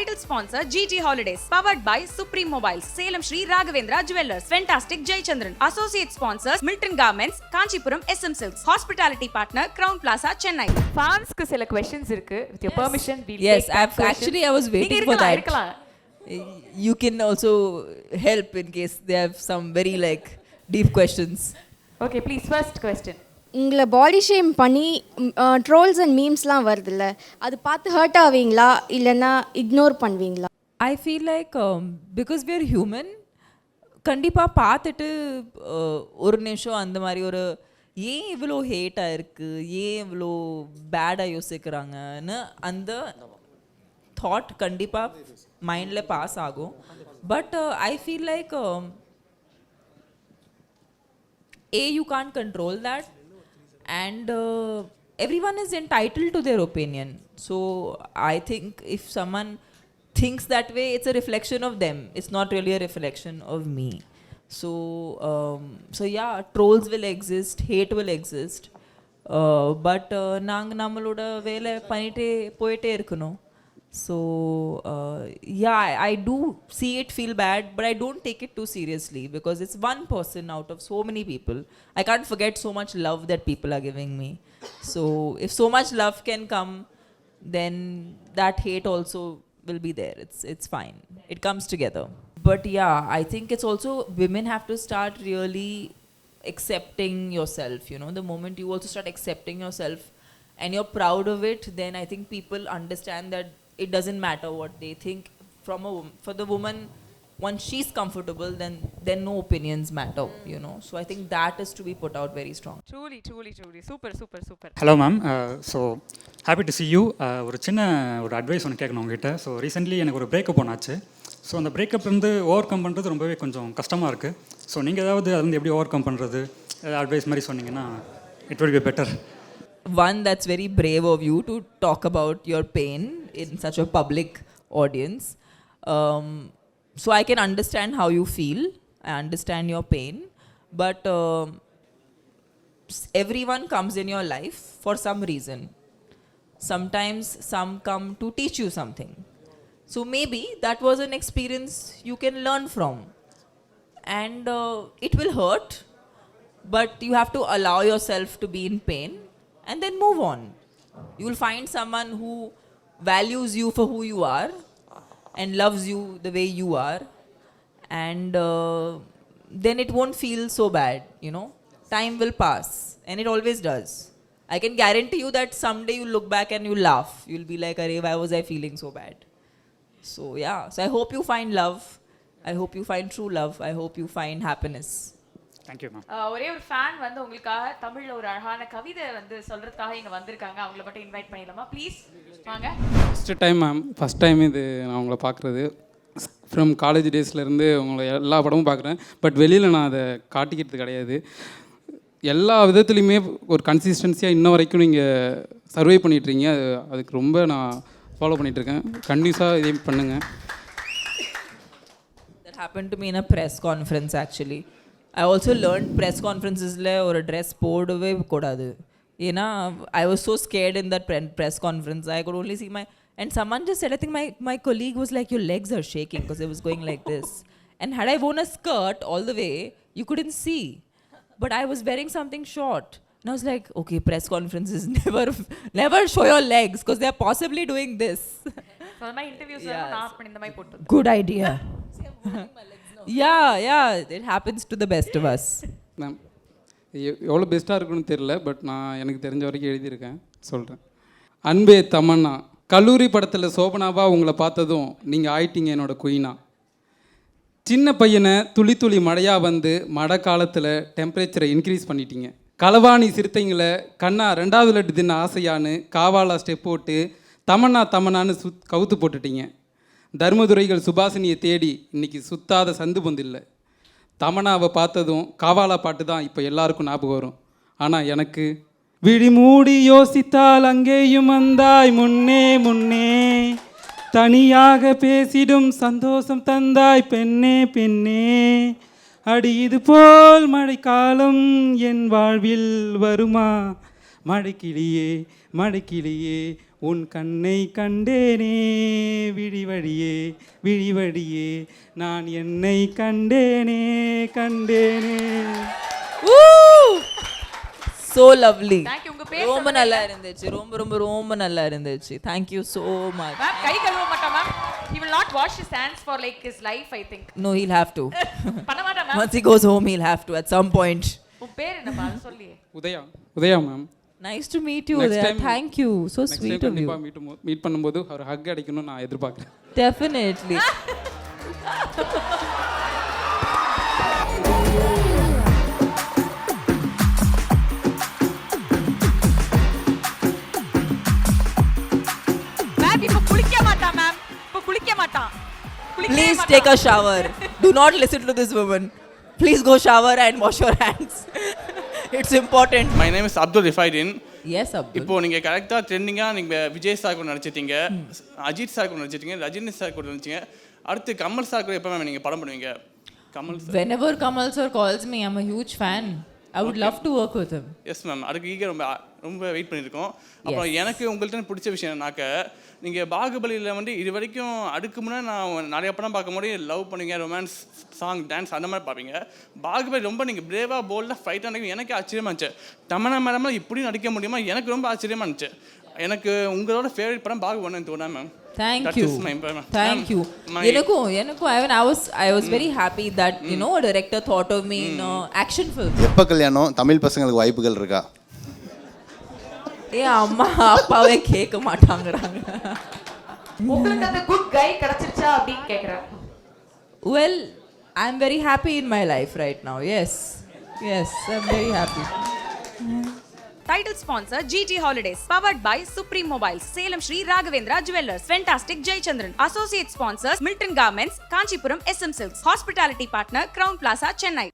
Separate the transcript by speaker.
Speaker 1: Title sponsor GT Holidays. Powered by Supreme Mobiles. Salem Shri Raghavendra Jewelers. Fantastic Jaychandran. Associate sponsors Milton Garments, Kanchipuram SM Silks. Hospitality partner Crown Plaza, Chennai.
Speaker 2: ஃபேன்ஸ்க்கு சில questions இருக்கு with your permission
Speaker 3: Yes, I've actually I was waiting for that.
Speaker 2: இருக்கலாம்
Speaker 3: You can also help in case they have some very like deep questions.
Speaker 2: Okay please first question
Speaker 4: உங்களை body shame பண்ணி trolls and மீம்ஸ்லாம் வருதுல்ல அது பார்த்து hurt ஆவீங்களா? இல்லைன்னா ignore பண்ணுவீங்களா?
Speaker 3: I feel like because we are human கண்டிப்பாக பார்த்துட்டு ஒரு நிமிஷம் அந்த மாதிரி ஒரு ஏன் இவ்வளோ ஹேட்டாக இருக்குது ஏன் இவ்வளோ பேடாக யோசிக்கிறாங்கன்னு அந்த தாட் கண்டிப்பாக மைண்டில் பாஸ் ஆகும். But I feel like a you can control that and uh, everyone is entitled to their opinion. So I think if someone thinks that way, it's a reflection of them. It's not really a reflection of me. So um, so yeah, trolls will exist, hate will exist, uh, but நாங்கள் நம்மளோட வேலை பண்ணிட்டே போயிட்டே இருக்கணும் so uh, yeah I, I do see it feel bad but i don't take it too seriously because it's one person out of so many people. I can't forget so much love that people are giving me. So if so much love can come then that hate also will be there. It's it's fine. It comes together. But yeah i think it's also women have to start really accepting yourself you know. The moment you also start accepting yourself and you're proud of it then i think people understand that it doesn't matter what they think from a wom- for the woman once she's comfortable then then no opinions matter you know so i think that is to be put out very strong
Speaker 2: truly truly truly super super super
Speaker 5: hello ma'am so happy to see you ஒரு சின்ன ஒரு advice ஒன்று கேட்கணும் உங்ககிட்ட so recently எனக்கு ஒரு breakup ஒன்றாச்சு so அந்த பிரேக்கப் வந்து ஓவர் கம் பண்ணுறது ரொம்பவே கொஞ்சம் கஷ்டமாக இருக்குது ஸோ நீங்கள் ஏதாவது அது வந்து எப்படி ஓவர் கம் பண்ணுறது அட்வைஸ் மாதிரி சொன்னீங்கன்னா it will be better
Speaker 3: one that's very brave of you to talk about your pain in such a public audience. Um, so i can understand how you feel. I understand your pain. But um, everyone comes in your life for some reason. Sometimes some come to teach you something. So maybe that was an experience you can learn from. And uh, it will hurt but you have to allow yourself to be in pain and then move on. You will find someone who values you for who you are and loves you the way you are. And uh, then it won't feel so bad you know. Time will pass and it always does. I can guarantee you that someday you'll look back and you'll laugh. You'll be like Arey, why was i feeling so bad? So yeah. So i hope you find love. I hope you find true love. I hope you find happiness
Speaker 5: thank you ma'am
Speaker 2: ஒரே ஒரு fan வந்து உங்களுக்காக தமிழ்ல ஒரு அழகான கவிதை வந்து சொல்றதுக்காக இங்க வந்திருக்காங்க. அவங்கள மட்டும் இன்வைட் பண்ணிடலாமா? ப்ளீஸ் வாங்க.
Speaker 6: First time ma'am first time இது நான் உங்களை பார்க்குறது. ஃப்ரம் காலேஜ் டேஸ்லேருந்து உங்களை எல்லா படமும் பார்க்குறேன். பட் வெளியில் நான் அதை காட்டிக்கிறது கிடையாது. எல்லா விதத்துலையுமே ஒரு கன்சிஸ்டன்சியாக இன்ன வரைக்கும் நீங்கள் சர்வே பண்ணிட்டுருக்கீங்க. அது அதுக்கு ரொம்ப நான் ஃபாலோ பண்ணிகிட்ருக்கேன் கண்டிப்பாக இதே பண்ணுங்கள்
Speaker 3: that happened to me in a press conference actually. i also learned press conferences la ஒரு ட்ரெஸ் போடவே கூடாது ஏன்னா i was so scared in that pre- press conference i could only see my and someone just said i think my, my colleague was like your legs are shaking because it was going like this and had i worn a skirt all the way you couldn't see but i was wearing something short and i was like okay press conferences never never show your legs because they're possibly doing this
Speaker 2: So, அந்த மாதிரி interviews நான் அப்படி இந்த மாதிரி போட்டு
Speaker 3: good idea Yeah yeah it happens to the best of us.
Speaker 6: Ma'am எவ்வளோ பெஸ்ட்டாக இருக்குன்னு தெரில பட் நான் எனக்கு தெரிஞ்ச வரைக்கும் எழுதியிருக்கேன் சொல்கிறேன் அன்பே தமன்னா கல்லூரி படத்தில் சோபனாவா உங்களை பார்த்ததும் நீங்கள் ஆயிட்டீங்க என்னோட குயினா சின்ன பையனை துளி துளி மழையாக வந்து மழை காலத்தில் டெம்பரேச்சரை இன்க்ரீஸ் பண்ணிட்டீங்க. களவாணி சிறுத்தைங்களை கண்ணா ரெண்டாவது லட்டு தின்ன ஆசையான்னு காவாலா ஸ்டெப் போட்டு தமன்னா தமன்னான்னு சுத் கவுத்து போட்டுட்டீங்க. தர்மதுரைகள் சுபாசினியை தேடி இன்னைக்கு சுத்தாத சந்து பொந்தில்லை. தமனாவை பார்த்ததும் காவாலா பாட்டு தான் இப்போ எல்லாருக்கும் ஞாபகம் வரும். ஆனால் எனக்கு விழி மூடி யோசித்தால் அங்கேயும் வந்தாய் முன்னே முன்னே. தனியாக பேசிடும் சந்தோஷம் தந்தாய் பெண்ணே பெண்ணே. அடி இது போல் மழைக்காலம் என் வாழ்வில் வருமா? மழைக்கிளியே மழைக்கிளியே உன் கண்ணை கண்டேனே விழிவழியே விழிவழியே நான் என்னை கண்டேனே கண்டேனே
Speaker 3: so lovely
Speaker 2: Thank you. உங்க பேர்
Speaker 3: ரொம்ப நல்லா இருந்துச்சு ரொம்ப ரொம்ப ரொம்ப நல்லா இருந்துச்சு thank you so much
Speaker 2: ma'am கை கழுவ மாட்டான் ma'am he will not wash his hands for like his life i think
Speaker 3: no he'll have to
Speaker 2: பண்ண மாட்டான் ma'am
Speaker 3: once he goes home he'll have to at some point
Speaker 2: உன் பேர் என்னப்பா அது சொல்லியே
Speaker 6: Udaya Udaya ma'am
Speaker 3: nice to meet you
Speaker 6: Next
Speaker 3: there
Speaker 6: time-
Speaker 3: thank you so
Speaker 6: next
Speaker 3: sweet
Speaker 6: time
Speaker 3: of you
Speaker 6: கண்டிப்பாக meet meet பண்ணும்போது அவர் ஹக் அடிக்கணும்னு நான் எதிர்பார்க்குறேன்
Speaker 3: definitely
Speaker 1: மேம் இப்போ குளிக்க மாட்டான் மேம் இப்போ குளிக்க மாட்டான் குளிக்கவே
Speaker 3: please take a shower do not listen to this woman please go shower and wash your hands it's important.
Speaker 7: My name is Abdul Rifaidin
Speaker 3: yes abdul.
Speaker 7: இப்போ நீங்க கரெக்டா ட்ரெண்டிங்கா நீங்க விஜய் சார் கூட நடிச்சிட்டீங்க அஜித் சார் கூட நடிச்சிட்டீங்க ரஜினி சார் கூட நடிச்சீங்க. அடுத்து கமல் சார் கூட எப்போ மேம் நீங்க படம் பண்ணுவீங்க. Kamal sir
Speaker 3: whenever kamal sir calls me i'm a huge fan. I would love to work with him.
Speaker 7: Yes ma'am அதுக்கு ஈக ரொம்ப ரொம்ப வெயிட் பண்ணியிருக்கோம். அப்புறம் எனக்கு உங்கள்கிட்ட பிடிச்ச விஷயம் என்னன்னாக்க நீங்கள் பாகுபலியில் வந்து இது வரைக்கும் அதுக்கு முன்னாடி நான் நிறைய படம் பார்க்கும்போது லவ் பண்ணுவீங்க ரொமான்ஸ் சாங் டான்ஸ் அந்த மாதிரி பார்ப்பீங்க. பாகுபலி ரொம்ப நீங்கள் பிரேவாக போல்டாக ஃபைட் ஆனது எனக்கு ஆச்சரியமா இருந்துச்சு. தமிழ மேடமாக இப்படி நடிக்க முடியுமா? எனக்கு ரொம்ப ஆச்சரியமா இருந்துச்சு. எனக்கு உங்களோட ஃபேவரட் படம் பாகுபலி தோணா ma'am
Speaker 3: thank you. thank you. எனக்கும் எனக்கும் I, I was i was very happy that you know a director thought of me in uh, action film.
Speaker 8: எப்போ கல்யாணம்? தமிழ் பசங்களுக்கு வாய்ப்புகள் இருக்கா?
Speaker 3: ஏன் அம்மா அப்பாவே கேட்க மாட்டாங்கறாங்க
Speaker 2: உங்களுக்கு அந்த குட் கை கிடைச்சிருச்சா அப்படின்னு கேக்குறேன்
Speaker 3: well i'm very happy in my life right now yes yes i'm very happy
Speaker 1: Title sponsor GT Holidays. Powered by Supreme Mobiles. Salem Shri Raghavendra Jewelers. Fantastic Jaychandran. Associate sponsors Milton Garments, Kanchipuram SM Silks. Hospitality partner Crown Plaza, Chennai.